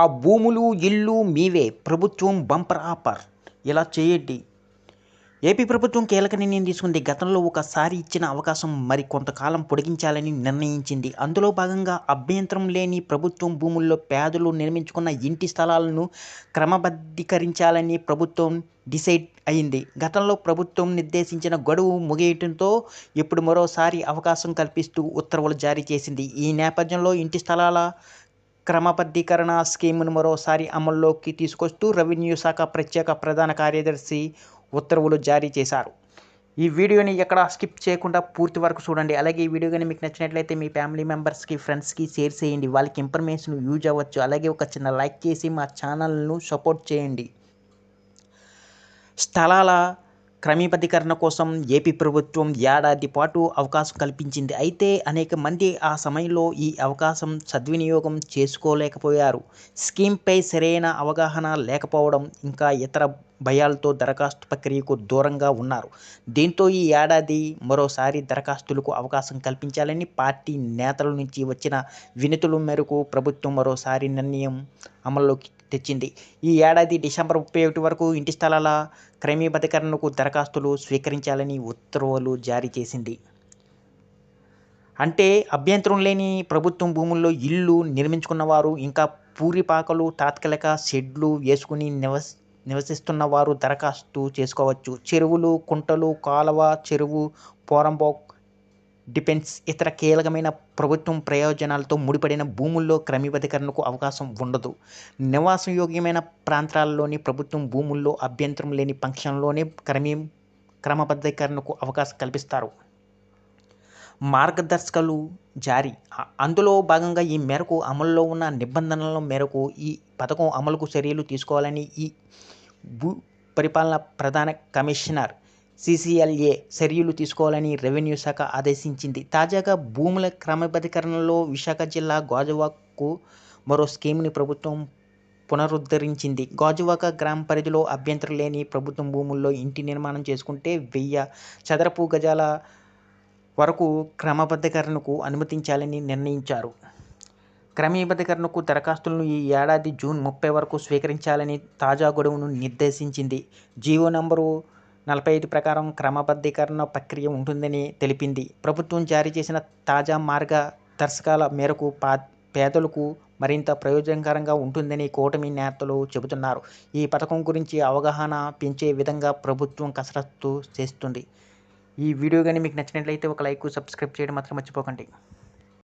ఆ భూములు ఇల్లు మీవే. ప్రభుత్వం బంపర్ ఆపర్. ఇలా చేయండి ఏపీ ప్రభుత్వం కీలక నిర్ణయం తీసుకుంది. గతంలో ఒకసారి ఇచ్చిన అవకాశం మరి కొంతకాలం పొడిగించాలని నిర్ణయించింది. అందులో భాగంగా అభ్యంతరం లేని ప్రభుత్వం భూముల్లో పేదలు నిర్మించుకున్న ఇంటి స్థలాలను క్రమబద్ధీకరించాలని ప్రభుత్వం డిసైడ్ అయింది. గతంలో ప్రభుత్వం నిర్దేశించిన గడువు ముగియటంతో ఇప్పుడు మరోసారి అవకాశం కల్పిస్తూ ఉత్తర్వులు జారీ చేసింది. ఈ నేపథ్యంలో ఇంటి స్థలాల క్రమబద్ధీకరణ స్కీమ్ను మరోసారి అమల్లోకి తీసుకొస్తూ రెవెన్యూ శాఖ ప్రత్యేక ప్రధాన కార్యదర్శి ఉత్తర్వులు జారీ చేశారు. ఈ వీడియోని ఎక్కడ స్కిప్ చేయకుండా పూర్తి వరకు చూడండి. అలాగే ఈ వీడియో కానీ మీకు నచ్చినట్లయితే మీ ఫ్యామిలీ మెంబర్స్కి ఫ్రెండ్స్కి షేర్ చేయండి. వాళ్ళకి ఇన్ఫర్మేషన్ యూజ్ అవ్వచ్చు. అలాగే ఒక చిన్న లైక్ చేసి మా ఛానల్ను సపోర్ట్ చేయండి. స్థలాల క్రమబద్ధీకరణ కోసం ఏపీ ప్రభుత్వం ఏడాది పాటు అవకాశం కల్పించింది. అయితే అనేక మంది ఆ సమయంలో ఈ అవకాశం సద్వినియోగం చేసుకోలేకపోయారు. స్కీమ్పై సరైన అవగాహన లేకపోవడం ఇంకా ఇతర భయాలతో దరఖాస్తు ప్రక్రియకు దూరంగా ఉన్నారు. దీంతో ఈ ఏడాది మరోసారి దరఖాస్తులకు అవకాశం కల్పించాలని పార్టీ నేతల నుంచి వచ్చిన వినతుల మేరకు ప్రభుత్వం మరోసారి నిర్ణయం అమల్లోకి తెచ్చింది. ఈ ఏడాది డిసెంబర్ ముప్పై ఒకటి వరకు ఇంటి స్థలాల క్రమబద్ధీకరణకు దరఖాస్తులు స్వీకరించాలని ఉత్తర్వులు జారీ చేసింది. అంటే అభ్యంతరం లేని ప్రభుత్వం భూముల్లో ఇల్లు నిర్మించుకున్నవారు ఇంకా పూరిపాకలు తాత్కాలిక షెడ్లు వేసుకుని నివసి నివసిస్తున్న వారు దరఖాస్తు చేసుకోవచ్చు. చెరువులు కుంటలు కాలువ చెరువు పోరంబోక్ డిఫెన్స్ ఇతర కీలకమైన ప్రభుత్వం ప్రయోజనాలతో ముడిపడిన భూముల్లో క్రమబద్ధీకరణకు అవకాశం ఉండదు. నివాసయోగ్యమైన ప్రాంతాల్లోని ప్రభుత్వం భూముల్లో అభ్యంతరం లేని పక్షంలోనే క్రమీ క్రమబద్ధీకరణకు అవకాశం కల్పిస్తారు. మార్గదర్శకాలు జారీ. అందులో భాగంగా ఈ మేరకు అమల్లో ఉన్న నిబంధనల మేరకు ఈ పథకం అమలుకు చర్యలు తీసుకోవాలని ఈ భూ పరిపాలన ప్రధాన కమిషనర్ సిసిఎల్ఏ చర్యలు తీసుకోవాలని రెవెన్యూ శాఖ ఆదేశించింది. తాజాగా భూముల క్రమబద్ధీకరణలో విశాఖ జిల్లా గాజువాకు మరో స్కీమ్ని ప్రభుత్వం పునరుద్ధరించింది. గాజువాక గ్రామ పరిధిలో అభ్యంతరం లేని ప్రభుత్వం భూముల్లో ఇంటి నిర్మాణం చేసుకుంటే వెయ్యి చదరపు గజాల వరకు క్రమబద్ధీకరణకు అనుమతించాలని నిర్ణయించారు. క్రమబద్ధీకరణకు దరఖాస్తులను ఈ ఏడాది జూన్ ముప్పై వరకు స్వీకరించాలని తాజా గడువును నిర్దేశించింది. జీవో నంబరు నలభై ఐదు ప్రకారం క్రమబద్ధీకరణ ప్రక్రియ ఉంటుందని తెలిపింది. ప్రభుత్వం జారీ చేసిన తాజా మార్గ దర్శకాల మేరకు పా పేదలకు మరింత ప్రయోజనకరంగా ఉంటుందని కూటమి నేతలు చెబుతున్నారు. ఈ పథకం గురించి అవగాహన పెంచే విధంగా ప్రభుత్వం కసరత్తు చేస్తుంది. ఈ వీడియో కానీ మీకు నచ్చినట్లయితే ఒక లైక్ సబ్స్క్రైబ్ చేయడం మాత్రం మర్చిపోకండి.